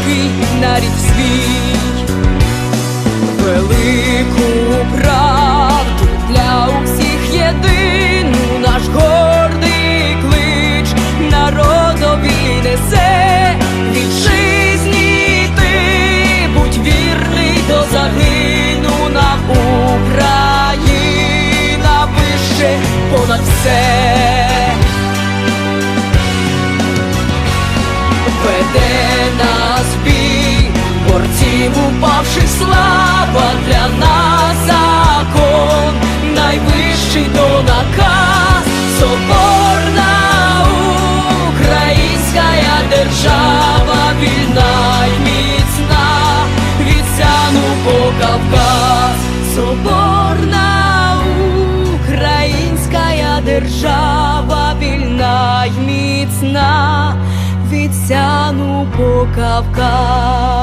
великий нарід свій. Велику правду для усіх єдину наш гордий клич. Народові несе вітчизні ти. Будь вірний до загину нам Україна вище понад все. Держава, вільна й міцна від Сяну по Кавказ.